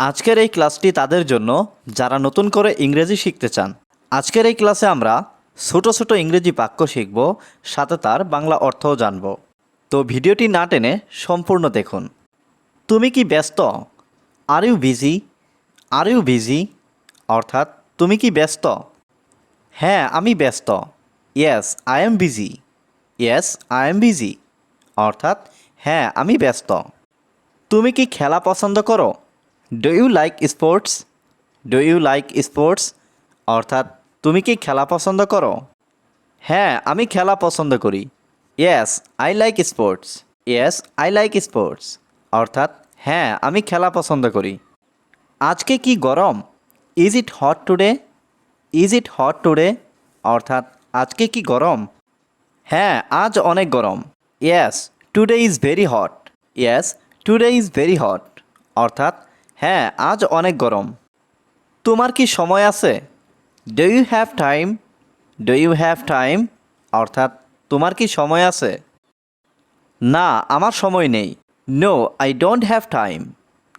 আজকের এই ক্লাসটি তাদের জন্য, যারা নতুন করে ইংরেজি শিখতে চান। আজকের এই ক্লাসে আমরা ছোট ছোট ইংরেজি বাক্য শিখব, সাথে তার বাংলা অর্থও জানব। তো ভিডিওটি না টেনে সম্পূর্ণ দেখুন। তুমি কি ব্যস্ত? Are you busy are you busy অর্থাৎ, তুমি কি ব্যস্ত? হ্যাঁ আমি ব্যস্ত। Yes I am busy yes I am busy অর্থাৎ হ্যাঁ আমি ব্যস্ত। তুমি কি খেলা পছন্দ করো? Do you like sports do you like sports অর্থাৎ, তুমি কি খেলা পছন্দ করো? হ্যাঁ আমি খেলা পছন্দ করি। Yes I like sports yes I like sports অর্থাৎ হ্যাঁ আমি খেলা পছন্দ করি। আজকে কি গরম? Is it hot today is it hot today অর্থাৎ, আজকে কি গরম? হ্যাঁ আজ অনেক গরম। Yes today is very hot yes today is very hot অর্থাৎ হ্যাঁ আজ অনেক গরম। তোমার কি সময় আছে? Do you have time do you have time অর্থাৎ, তোমার কি সময় আছে? না, আমার সময় নেই। No I don't have time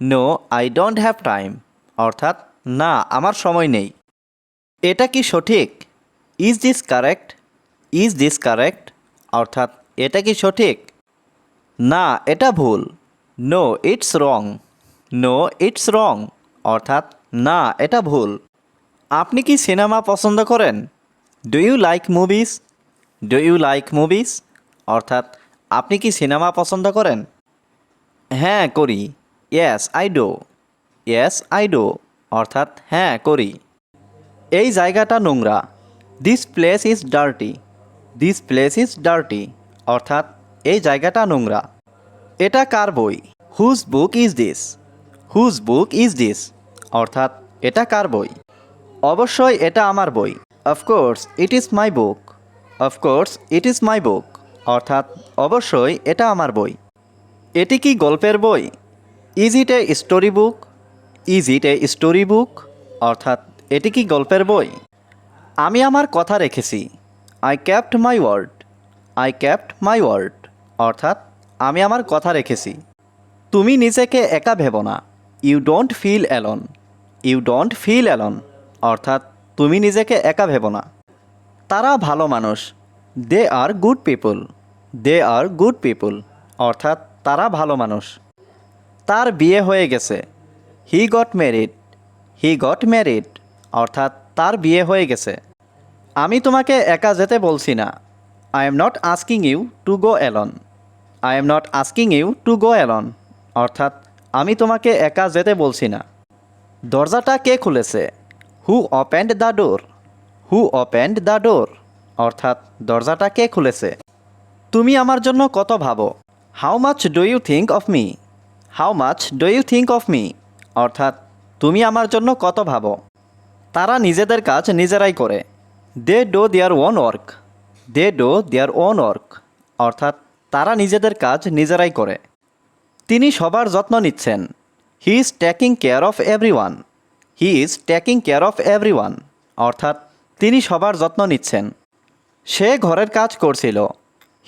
no I don't have time অর্থাৎ, না, আমার সময় নেই। এটা কি সঠিক? Is this correct is this correct অর্থাৎ, এটা কি সঠিক? না, এটা ভুল। No it's wrong no it's wrong অর্থাৎ, না, এটা ভুল। আপনি কি সিনেমা পছন্দ করেন? Do you like movies do you like movies অর্থাৎ, আপনি কি সিনেমা পছন্দ করেন? হ্যাঁ করি। Yes I do yes I do অর্থাৎ হ্যাঁ করি। এই জায়গাটা নোংরা। This place is dirty this place is dirty অর্থাৎ, এই জায়গাটা নোংরা। এটা কার বই? Whose book is this whose book is this অর্থাৎ, এটা কার বই? অবশ্যই এটা আমার বই। Of course it is my book of course it is my book অর্থাৎ, অবশ্যই এটা আমার বই। এটি কি গল্পের বই? Is it a story book is it a story book অর্থাৎ, এটি কি গল্পের বই? আমি আমার কথা রেখেছি। I kept my word I kept my word অর্থাৎ, আমি আমার কথা রেখেছি। তুমি নিজেকে একা ভেবো না। You don't feel alone you don't feel alone অর্থাৎ তুমি নিজেকে একা ভেবো না। তারা ভালো মানুষ। They are good people they are good people অর্থাৎ তারা ভালো মানুষ। তার বিয়ে হয়ে গেছে। He got married he got married অর্থাৎ তার বিয়ে হয়ে গেছে। আমি তোমাকে একা যেতে বলছি না। I am not asking you to go alone I am not asking you to go alone অর্থাৎ আমি তোমাকে একা যেতে বলছি না। দরজাটা কে খুলেছে? Who opened the door who opened the door অর্থাৎ দরজাটা কে খুলেছে? তুমি আমার জন্য কত ভাবো? How much do you think of me how much do you think of me অর্থাৎ তুমি আমার জন্য কত ভাবো? তারা নিজেদের কাজ নিজেরাই করে। They do their own work they do their own work অর্থাৎ তারা নিজেদের কাজ নিজেরাই করে। তিনি সবার যত্ন নিচ্ছেন। He is taking care of everyone he is taking care of everyone অর্থাৎ তিনি সবার যত্ন নিচ্ছেন। সে ঘরের কাজ করছিল।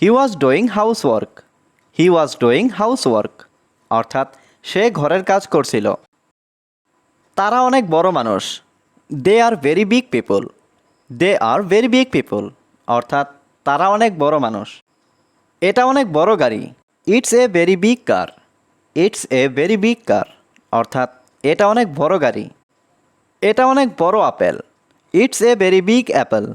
He was doing house work he was doing house work অর্থাৎ সে ঘরের কাজ করছিল। তারা অনেক বড় মানুষ। They are very big people they are very big people অর্থাৎ তারা অনেক বড় মানুষ। এটা অনেক বড় গাড়ি। It's a very big car it's a very big car অর্থাৎ, এটা অনেক বড় গাড়ি। এটা অনেক বড় apple. It's a very big apple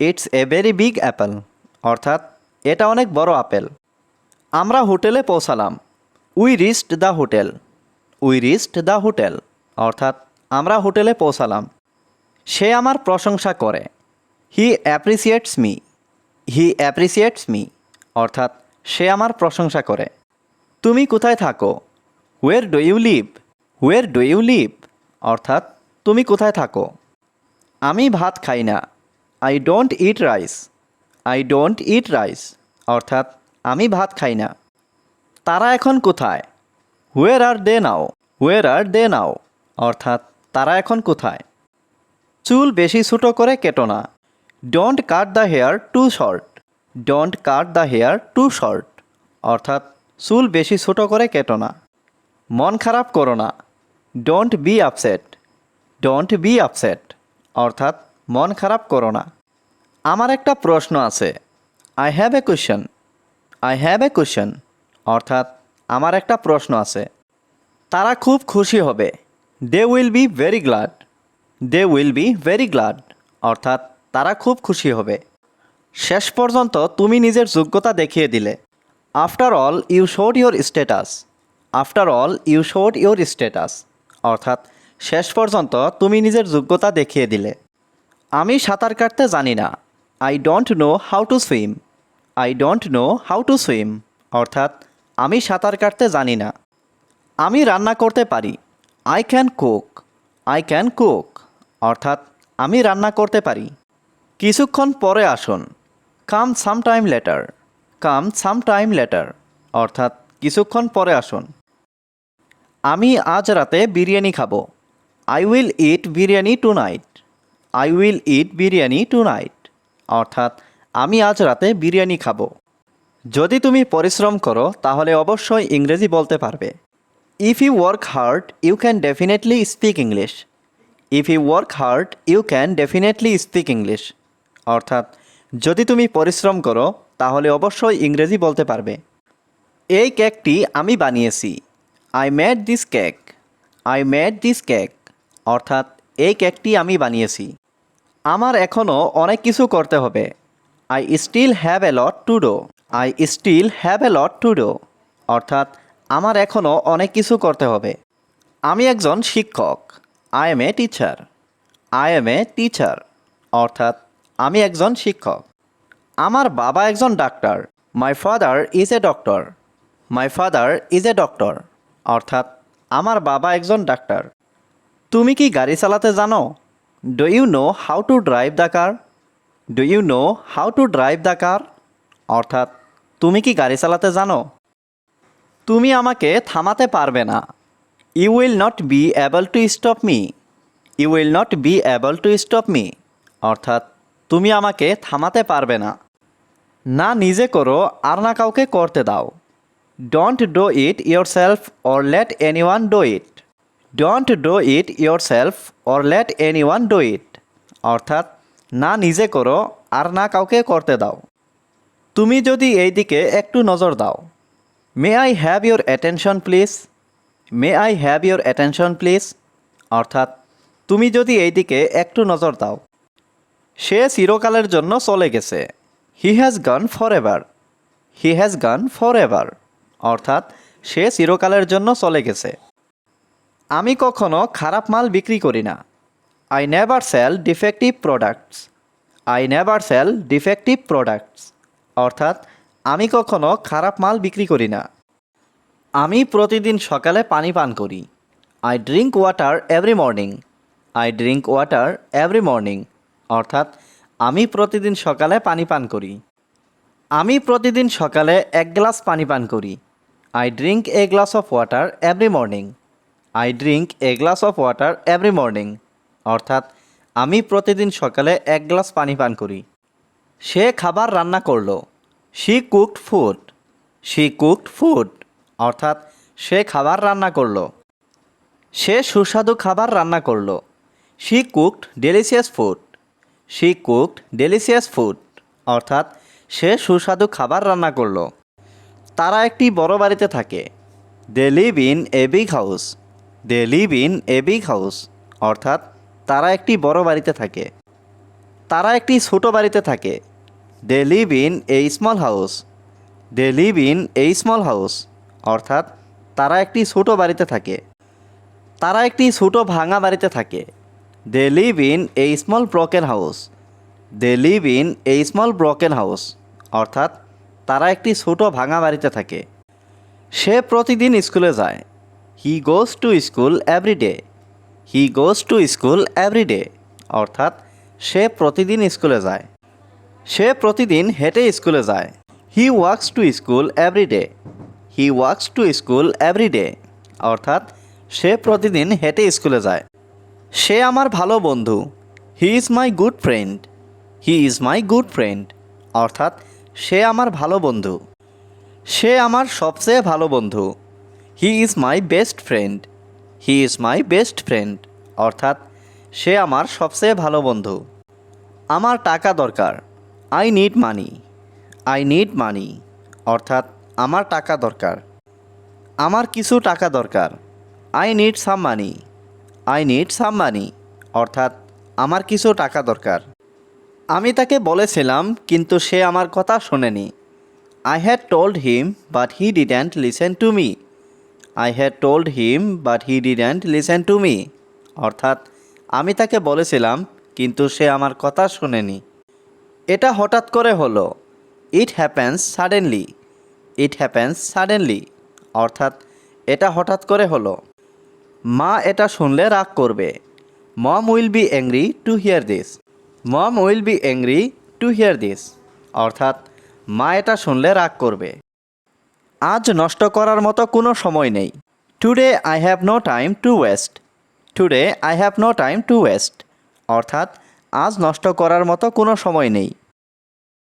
it's a very big apple অর্থাৎ, এটা অনেক বড় আপেল। আমরা হোটেলে পৌঁছালাম। We reached the hotel we reached the hotel অর্থাৎ, আমরা হোটেলে পৌঁছালাম। সে আমার প্রশংসা করে। He appreciates me he appreciates me অর্থাৎ, সে আমার প্রশংসা করে। তুমি কোথায় থাকো? Where do you live where do you live অর্থাৎ, তুমি কোথায় থাকো? আমি ভাত খাই না। I don't eat rice I don't eat rice অর্থাৎ, আমি ভাত খাই না। তারা এখন কোথায়? হুয়ের আর দে নাও হুয়ের আর দে নাও অর্থাৎ, তারা এখন কোথায়? চুল বেশি ছোটো করে কেটো না। Don't cut the hair too short don't cut the hair too short অর্থাৎ চুল বেশি ছোটো করে কেটো না। মন খারাপ করো না। Don't be upset don't be upset অর্থাৎ মন খারাপ করো না। আমার একটা প্রশ্ন আছে। I have a question I have a question অর্থাৎ আমার একটা প্রশ্ন আছে। তারা খুব খুশি হবে। They will be very glad they will be very glad অর্থাৎ তারা খুব খুশি হবে। শেষ পর্যন্ত তুমি নিজের যোগ্যতা দেখিয়ে দিলে। After all you showed your status after all you showed your status অর্থাৎ, শেষ পর্যন্ত তুমি নিজের যোগ্যতা দেখিয়ে দিলে। আমি সাঁতার কাটতে জানি না। I don't know how to swim I don't know how to swim অর্থাৎ, আমি সাঁতার কাটতে জানি না। আমি রান্না করতে পারি। I can cook I can cook অর্থাৎ, আমি রান্না করতে পারি। কিছুক্ষণ পরে আসুন। Come some time later come some time later অর্থাৎ কিছুক্ষণ পরে আসুন। আমি আজ রাতে বিরিয়ানি খাব। I will eat biryani tonight I will eat biryani tonight অর্থাৎ আমি আজ রাতে বিরিয়ানি খাব। যদি তুমি পরিশ্রম করো, তাহলে অবশ্যই ইংরেজি বলতে পারবে। If you work hard you can definitely speak English if you work hard you can definitely speak English অর্থাৎ যদি তুমি পরিশ্রম করো তাহলে অবশ্যই ইংরেজি বলতে পারবে। এই কেকটি আমি বানিয়েছি। I made this cake I made this cake অর্থাৎ এই কেকটি আমি বানিয়েছি। আমার এখনও অনেক কিছু করতে হবে। I still have a lot to do I still have a lot to do অর্থাৎ আমার এখনও অনেক কিছু করতে হবে। আমি একজন শিক্ষক। I am a teacher I am a teacher অর্থাৎ আমি একজন শিক্ষক। আমার বাবা একজন doctor. My father is a doctor my father is a doctor অর্থাৎ, আমার বাবা একজন ডাক্তার। তুমি কি গাড়ি চালাতে জানো? Do you know how to drive the car do you know how to drive the car অর্থাৎ, তুমি কি গাড়ি চালাতে জানো? তুমি আমাকে থামাতে পারবে না। You will not be able to stop me you will not be able to stop me অর্থাৎ তুমি আমাকে থামাতে পারবে না। না নিজে করো, আর না কাউকে করতে দাও। Don't do it yourself or let anyone do it don't do it yourself or let anyone do it অর্থাৎ, না নিজে করো, আর না কাউকে করতে দাও। তুমি যদি এই দিকে একটু নজর দাও। May I have your attention please may I have your attention please অর্থাৎ, তুমি যদি এই দিকে একটু নজর দাও। সে চিরকালের জন্য চলে গেছে। He has gone forever he has gone forever অর্থাৎ সে চিরকালের জন্য চলে গেছে। আমি কখনো খারাপ মাল বিক্রি করি না। I never sell defective products I never sell defective products অর্থাৎ আমি কখনো খারাপ মাল বিক্রি করি না। আমি প্রতিদিন সকালে পানি পান করি। I drink water every morning I drink water every morning অর্থাৎ আমি প্রতিদিন সকালে পানি পান করি। আমি প্রতিদিন সকালে এক গ্লাস পানি পান করি। I drink a glass of water every morning I drink a glass of water every morning অর্থাৎ আমি প্রতিদিন সকালে এক গ্লাস পানি পান করি। সে খাবার রান্না করল। She cooked food she cooked food অর্থাৎ সে খাবার রান্না করল। সে সুস্বাদু খাবার রান্না করল। She cooked delicious food she cooked delicious food অর্থাৎ সে সুস্বাদু খাবার রান্না করল। তারা একটি বড় বাড়িতে থাকে। They live in a big house they live in a big house অর্থাৎ তারা একটি বড় বাড়িতে থাকে। তারা একটি ছোট বাড়িতে থাকে। They live in a small house they live in a small house অর্থাৎ তারা একটি ছোট বাড়িতে থাকে। তারা একটি ছোট ভাঙা বাড়িতে থাকে। They live in a small broken house they live in a small broken house অর্থাৎ, তারা একটি ছোট ভাঙা বাড়িতে থাকে। সে প্রতিদিন স্কুলে যায়। He goes to school every day he goes to school every day অর্থাৎ, সে প্রতিদিন স্কুলে যায়। সে প্রতিদিন হেঁটে স্কুলে যায়। He works to school every day he works to school every day অর্থাৎ, সে প্রতিদিন হেঁটে স্কুলে যায়। সে আমার ভালো বন্ধু। He is my good friend he is my good friend অর্থাৎ সে আমার ভালো বন্ধু। সে আমার সবচেয়ে ভালো বন্ধু। He is my best friend he is my best friend অর্থাৎ সে আমার সবচেয়ে ভালো বন্ধু। আমার টাকা দরকার। I need money I need money অর্থাৎ আমার টাকা দরকার। আমার কিছু টাকা দরকার। I need some money I need some money অর্থাৎ, আমার কিছু টাকা দরকার। আমি তাকে বলেছিলাম, কিন্তু সে আমার কথা শোনেনি। I had told him but he didn't listen to me I had told him but he didn't listen to me অর্থাৎ, আমি তাকে বলেছিলাম, কিন্তু সে আমার কথা শোনেনি। এটা হঠাৎ করে হলো। It happens suddenly it happens suddenly অর্থাৎ, এটা হঠাৎ করে হলো। মা এটা শুনলে রাগ করবে। Mom will be angry to hear this. Mom will be angry to hear this. অর্থাৎ, মা এটা শুনলে রাগ করবে। আজ নষ্ট করার মতো কোনো সময় নেই। Today I have no time to waste today I have no time to waste অর্থাৎ, আজ নষ্ট করার মতো কোনো সময় নেই।